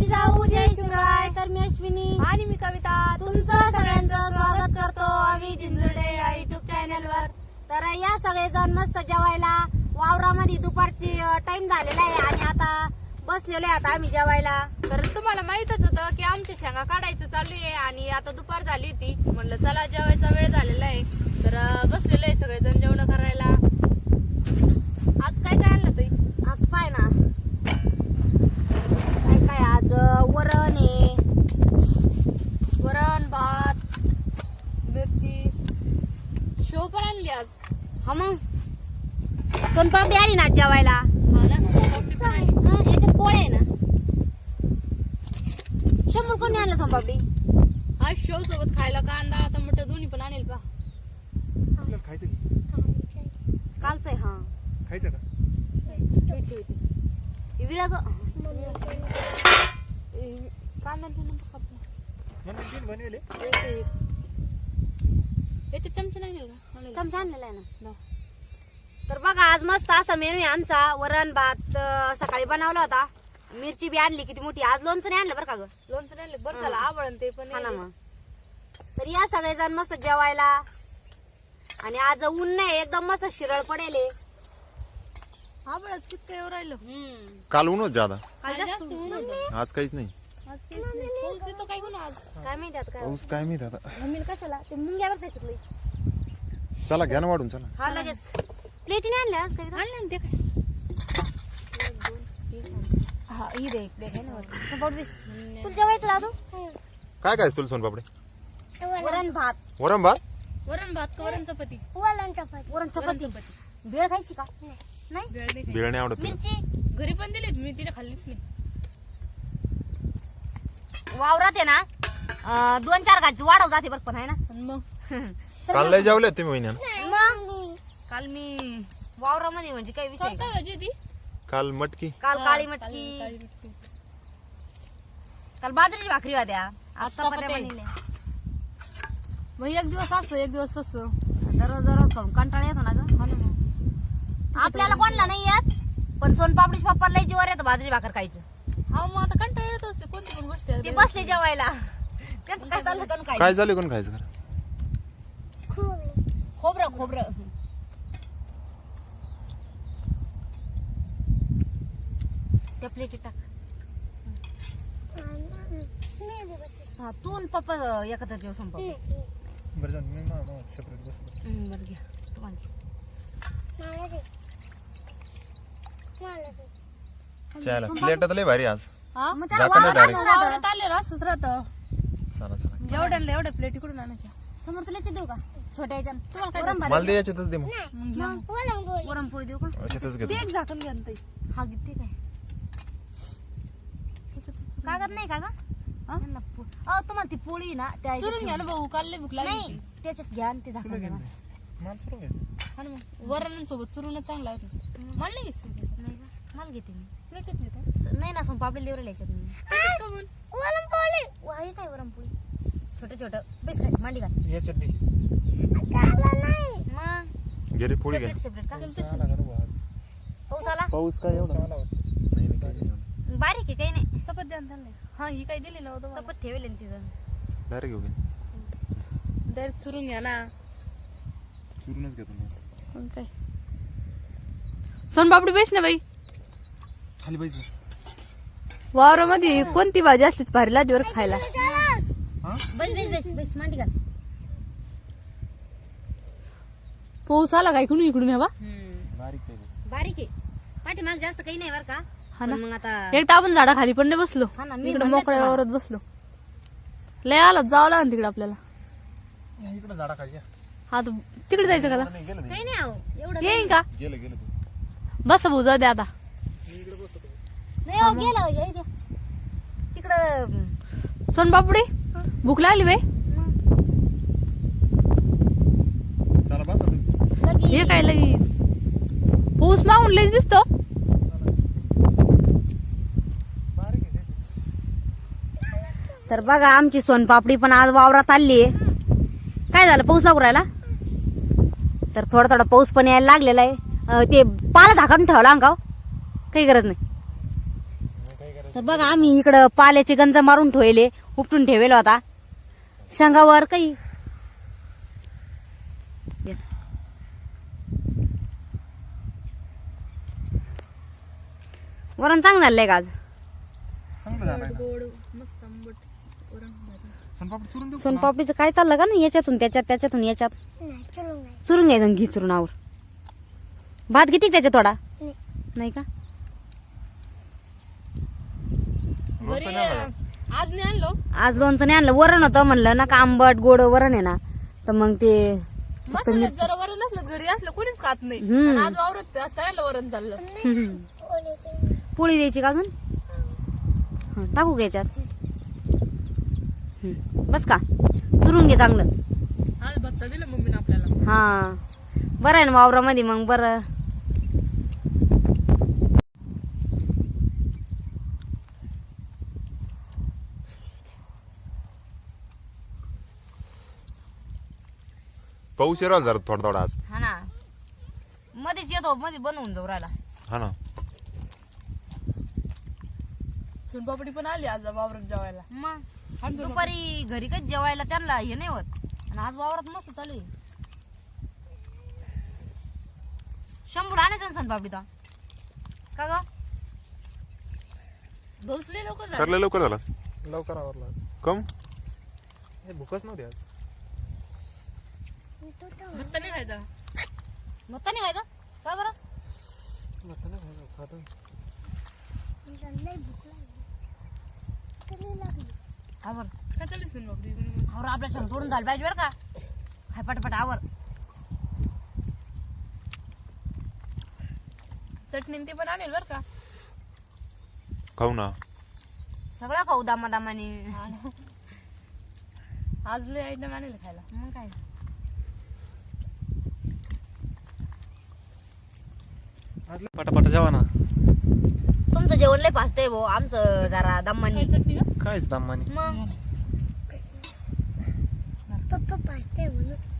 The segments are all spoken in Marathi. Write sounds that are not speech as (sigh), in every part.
जिजाऊ जय शिवराय. तर मी अश्विनी. आणि मी कविता. तुमचं सगळ्यांचं स्वागत करतो आम्ही जिंजुर्डे या युट्यूब चॅनल वर. तर या सगळेजण मस्त जेवायला. वावरामध्ये दुपारची टाइम झालेला आहे आणि आता बसलेलो आहे आता आम्ही जेवायला. तर तुम्हाला माहितच होतं की आमच्या शेंगा काढायचं चालू आहे आणि आता दुपार झाली होती. म्हणलं चला जेवायचा वेळ झालेला आहे. तर बसलेलो आहे सगळेजण जेवण करायला आज काय काय आणलं ताई आज पाय ना काय काय आज अं, वरण आहे वरण भात मिरची शेव पण आणली आज हा मग सोनपापडी आली ना आज जेवायला हा ना पापडी पण आणली हा, याच्यात पोळे आहे ना शंभर कोणी आणलं सोनपापडी आज शेव सोबत खायला कांदा टमाटर दोन्ही पण आणेल पा आपल्याला खायचं की? कालच आहे हा. खायचं का? विळा कांदा टमाटर कापला म्हणून तीन बनवेले एक एक. याच्यात चमचा नाही नेला का? आणलेला. चमचा आणलेला आहे ना. तर बघा आज मस्त असा मेनू आहे आमचा. वरण भात अं, सकाळी बनवला होता. मिरची बी आणली किती मोठी. आज लोणचं नाही आणलं बरं का ग? लोणचं नाही आणलं. बरं झालं आवडन ते पण हा ना. मग. तर या सगळेजण मस्त जेवायला. आणि आज ऊन नाही एकदम मस्त शिरळ पडेल आहे. आवडत कितकं येऊ राहिलं. हम्म. काल ऊन होत ज्यादा काल जास्त ऊन होतं. आज काहीच नाही. आज काहीच नाही. पाऊस येतो काय आज? काय माहिती आता काय पाऊस काय माहीत आता. मम्मीला कशाला? ते मुंग्यावर लई. चला घ्या ना वाढून चला. हा लगेच. प्लेटीने आणल्या आज कविता आणलं ना ते काय? हा ही दे एक bag आहे ना वरती. शंभर वीस. तुला जेवायचं दादू? काय काय तुला सोनपापडे वरण भात. वरम भात? वरण भात का वरण चपाती? वरण चपाती. वरण चपाती. भेळ खायची का? नाही. वेळ नाही काही. बिळ नाही आवडत तुला. मिरची? घरी पण दिली मी तिने खाल्लीच नाही. वावरात आहे ना अं, दोन चार गाची वाढव जाते बरं पण आहे ना? मग? काल लय जेवले होते तुम्ही महिन्यानं मग? काल मी वावरामध्ये म्हणजे काही विषय भाजी होती? काल मटकी. काल काळी मटकी. काल बाजरीची भाकरी होत्या. आज चपात्या. चपात्या. बनवल्या. मग एक दिवस असं एक दिवस तसं. दररोज दररोज खाऊन कंटाळा येतो ना ग. आपल्याला कोणला नाही येत पण सोनपापडी पप्पा लय जीवर येतं बाजरी भाकर खायचं. हा मग आता कंटाळा येत असते. कोणती पण गोष्ट. ते बसले जेवायला. तेच काय चाललं काय? काय झालं कोण खायचं खरं खोबरं खोबरं त्या प्लेटी टाक हा तू आणि पप्पा एकत्र जेव संपा बरं जाऊन मी मा- मा- separate बसतो. बरं घ्या. तुम्हाला प्लेट लय भारी आज. हा? आले असंच राहतं. चला चला. एवढ्या प्लेटी कुठून आणायच्या. समोर तुला देऊ का? छोट्या याच्यात. तुम्हाला काय मला दे याच्यातच दे मग. मग. वरणपोळी देऊ का? याच्यातच ते घेतो एक झाकण घ्या. हा घेते काय कागद नाही का ग यांना पो- अहो तुम्हाला ती पोळी आहे ना त्या चुरून घ्या ना भाऊ काल लय भूक लागली नाही. त्याच्यात घ्या आणि ते घेऊन द्या. मला. हा ना मग. वरणांसोबत चुरूनच चांगला आहे मला नाही. नाही का? मला घेते मी प्लेटीत घेता स- नाही ना सोन पापडी लिवरेल याच्यात मी त्याच्यात का म्हणून? काय वरणपोळी छोटं छोटं बेस काय मांडी घाल याच्यात दे मग घे रे पोळी घे सेपरेट का? पाऊस आला पाऊस काय पाऊस आला होता. नाही नाही, काही नाही एवढं. बारीक आहे काही नाही. चपात द्या ना त्यांना. हा ही काय दिली ना तुम्हाला चपत ठेवेल ना तिथं. डायरेक्ट घेऊ घे डायरेक्ट चुरून घ्या ना. चुरूनच घेतो मी. मग काय? सोनपापडी बेस ना बाई. खाली पाहिजे वावरामध्ये कोणती भाजी असलीच भारी लादीवर खायला. बस बस बस. बस मांडी घाल. पाऊस आला काय इकडून इकडून हवा बारीक पाहिजे बारीक आहे. पाठीमाग जास्त काही नाही बरं का. हा ना. मग आता एक तर आपण झाडा खाली पण नाही बसलो. हा ना, मी इकडे म्हणलं मोकळ्या. वावरात बसलो. लय आलं जावं लागेल तिकडे आपल्याला. या इकडे झाडा खाली या. हा तर तिकडे जायचं का आता? नाही गेलं काही नाही आहो एवढं येईन का? गेलं गेलं तू. बस भाऊ जाऊ दे आता. नाही गेलं या इथे. तिकडं सोनपापडी भूक लागली बाई. चला बसा तुम्ही. लगी हे काय लगेच? पाऊस मागून लय दिसतो बारीक आहे ते. तर बघा आमची सोनपापडी पण आज वावरात आली आहे. काय झालं पाऊस लागू राहिला? तर थोडा थोडा पाऊस पण यायला लागलेला आहे. ते पाला झाकून ठेवला अंगाव काही गरज नाही. तर बघा आम्ही इकडं पाल्याचे गंज मारून ठेवले उपटून ठेवलेला होता शेंगावर काही? वरण चांगलं झालंय का आज चांगलं झालं ना गोड मस्त आंबट वरण भाजी. सोनपापडी चुरून देऊ का? सोनपापडीचं काय चाललं का ना याच्यातून त्याच्यात त्याच्यातून याच्यात. चुरून घ्यायचं घी चुरूनावर भात किती त्याच्यात थोडा नाही. का? घरी लोणचं नाही आणलं. अं, आज नाही आणलो. आज लोणचं नाही आणलं वरण होतं म्हणलं. ना का आंबट गोड वरण आहे ना. तर मग ते जरा वरण नसलं घरी असलं कोणीच खात नाही. हम्म. आणि आज वावरत सगळ्याला वरण चाललं. पोळी द्यायची. का अजून? हं, टाकू का याच्यात? बस का? चुरून घे चांगलं. आज भत्ता दिलं मम्मीने आपल्याला. हा. बरं आहे ना वावरामध्ये मग बरं. पाऊस येणार जरा थोडा थोडा आज. हा ना. मध्येच येतो मध्ये बनवून जाऊ राहिला. हा ना. सोनपापडी पण आली आज वावरत जेवायला. मग? दुपारी घरी कच जेवायला त्यांना हे नाही होत. आणि आज वावरात मस्त चालू आहे. शंभर आणायचं ना सोनपापडी तो का ग? भोसले लोक ठरलं लवकर झाला. लवकर आवरला आज. कम. हे भूकच नव्हती आज. भत्ता नाही खायचा. मग नाही खायचं? का बरं? म्हटलं नाही खायचं, खातो. आवर. काय चालली आवर आपल्या संग तोडून झालं पाहिजे बरं का. हाय पटापट आवर. चटणी न ते पण आणेल बर का? खाऊ ना. सगळं खाऊ दामा दामाने आज लय आयटम आणेल खायला. मग काय? पटापट जेवा ना. जेवण लय फास्ट आहे भाऊ. आमचं जरा दम्मानी काय चटणी का? कायच दामानी. मग.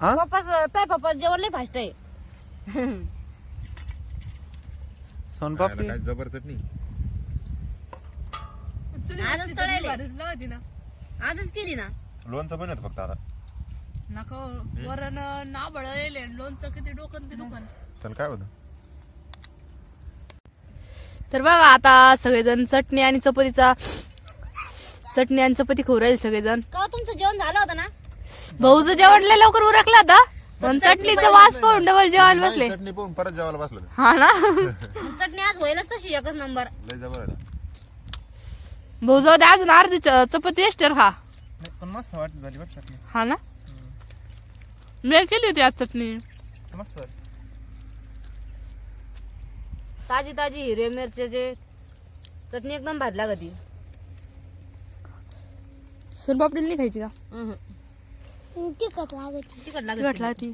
हा? पप्पा जेवण लय फास्ट आहे. सोनपापडी काय जबर चटणी? चुलीवरची आजच चटणी तळायले. भारीच लागती ना आजच केली ना. लोणचं बनत फक्त आता. नका वरण ना बळलेले लोणचं किती डोकं ते दुकान त्याला काय होतं? तर बघा आता सगळेजण चटणी आणि चपातीचा चटणी आणि चपाती खाऊ राहील सगळेजण. का तुमचं जेवण झालं होतं ना? भाऊचं जेवण लय लवकर उरकलं आता पण चटणीचा वास पाहून डबल जेवायला बसले. चटणी पाहून परत जेवायला बसलो. हा ना? चटणी आज होईलच तशी एकच नंबर. लय जबर आहे. भाऊ जाऊ दे अजून अर्धी च- चपाती एस्टर खा. नाही, पण मस्त वाटली झाली बरं चटणी. हा ना? मी केली होती आज चटणी. मस्त झाली. ताजी ताजी हिरवे मिरच्याचे चटणी एकदम भारी लागती नाही खायची का. तिखट तिखट लागत लागती.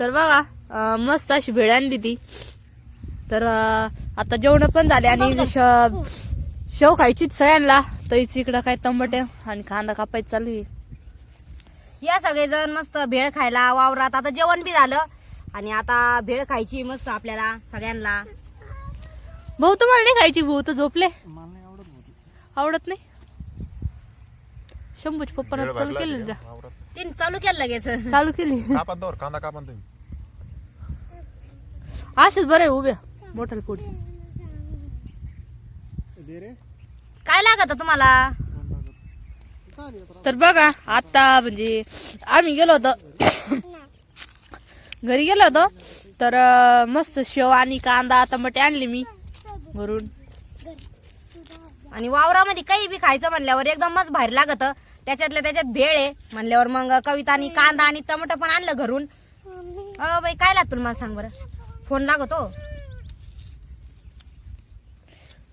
तर बघा अं, मस्त अशी भेळ आणली ती. तर अं, आता जेवण पण झाले आणि श- शेव खायची सगळ्यांना. तर इकडं काय टमाटे आणि कांदा कापायचं चालू आहे. या सगळेजण मस्त भेळ खायला वावरात. आता जेवण बी झालं. आणि आता भेळ खायची मस्त आपल्याला सगळ्यांना. भाऊ तुम्हाला नाही खायची भाऊ तर झोपले आवडत नाही? शंभूच्या पप्पानं वेळ चालू केलं जा. तिने चालू केलं लगेच. चालू केली. दोर कांदा कापा ना तुम्ही. असेच बरे उभ्या दे रे. काय लागत तुम्हाला? तर बघा आता म्हणजे आम्ही गेलो होतो. घरी गेलो होतो. तर मस्त शेव आणि कांदा टमाटे आणले मी घरून आणि वावरामध्ये काही बी खायचं म्हणल्यावर एकदमच भारी लागत. त्याच्यातल्या त्याच्यात भेळ आहे म्हणल्यावर मग कवितानी कांदा आणि टमाटर पण आणलं घरून. अ बाई काय लागतं मला सांग बरं? फोन लागतो.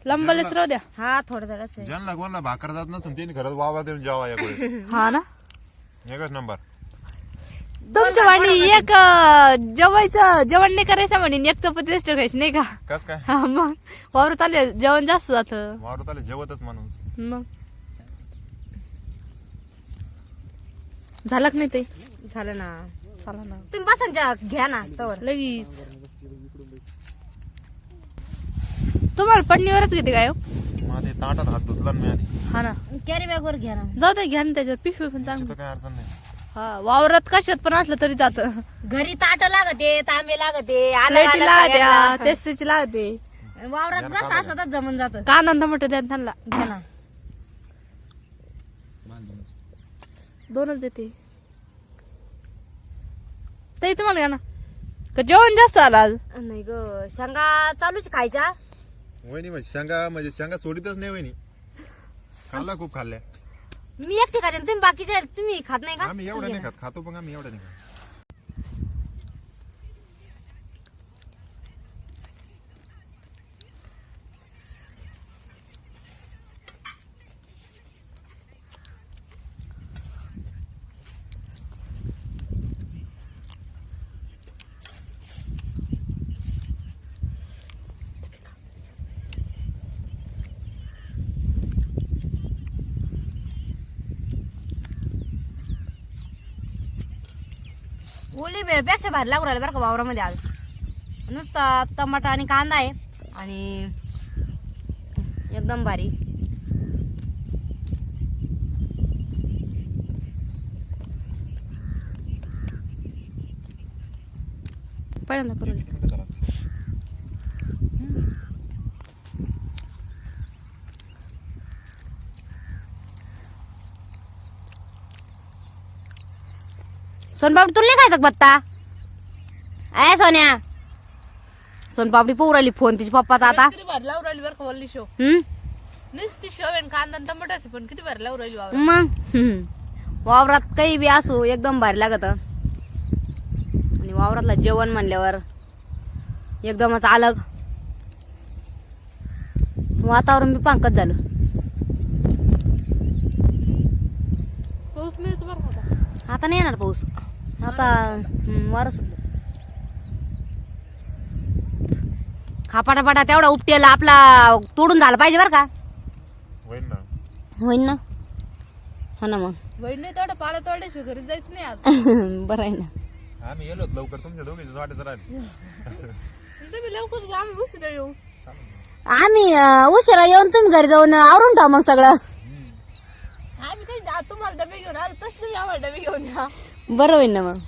लंबलेच राहू द्या. हा थोडं. ज्यांना कोणाला भाकर जात नसेल त्यांनी खरंच वावा देऊन जेवा या हा ना? एकच नंबर. तुमचं म्हणे एक अं, जेवायचं जेवण नाही करायचं म्हणे एक चपाती रेस्ट खायची नाही का? कस काय? हा मग. वावरत आले जेवण जास्त जातं. वावरात आले जेवतच माणूस. मग. झालं का नाही ते. झालं ना. चला ना. तुम्ही बसांच्या घ्या ना तवर. लगेच. तुम्हाला पडणीवरच घेते काय हो? माझे ताटात हात धुतला ना मी आधी. हा ना. कॅरी बॅग वर घ्या ना. जाऊ दे घ्या ना त्याच्यावर. पिशवी पण चांगली. तर काय अडचण नाही. हा वावरात कशात पण असलं तरी जात. घरी ताट लागते तांबे लागते आलं प्लेटी आलं सगळ्यांना. तेस्तीची लागते. वावरात जसं असं तर जमून जात. कांदा टमाटर द्या ना. त्यांना दोनच देते. ताई तुम्हाला घ्या ना. का जेवण जास्त आलं आज? नाही ग शेंगा चालूच खायच्या. वहिनी म्हणजे शेंगा म्हणजे शेंगा सोडितच नाही वहिनी. खाल्ला खूप खाल्ल्या. मी एकटी आणि तुम्ही बाकीचे तुम्ही खात नाही का? आम्ही एवढं नाही. खात. खातो पण आम्ही एवढं नाही खात. ओली बेळपेक्षा भारी लागू राहिले बरं का वावरामध्ये आज. नुसता टमाटा आणि कांदा आहे आणि एकदम भारी. पहिल्यांदा करू सोनपापडी तुला नाही खायचं बत्ता आहे सोन्या. सोनपापडी पोहू राहिली फोन तिच्या पप्पाचा आता. किती भारी लावून राहिली बरं का वल्ली शो हम्म? नुसती शो आहे कांदा आणि टमाटाची पण किती भारी लावून राहिली वावर मग? हम्म. वावरात काही बी असो एकदम भारी लागत. आणि वावरातलं जेवण म्हणल्यावर एकदमच अलग वातावरण बी पंकत झालं. पाऊस मिळतो बरं का आता. आता नाही येणार पाऊस. आता हम्म, वारं सुटलं. खापाटापाटा तेवढा उपटेला आपला तोडून झाला पाहिजे बरं का. होईल ना. होईन ना. हा ना मग. बहीण नाही तेवढं पाला तोडायची घरी जायचं नाही आज. (laughs) बरं आहे ना. आम्ही येलोच लवकर तुमच्या दोघीच वाटत राहील. तुम्ही लवकर जा, आम्ही उशिरा येऊ. आम्ही अं, उशिरा येऊन तुम्ही घरी जाऊन आवरून ठेवा मग सगळं. आम्ही काही जा- तुम्हाला डबे घेऊन आलो तसं तुम्ही आम्हाला डबे घेऊन या. बरं होईल ना मग.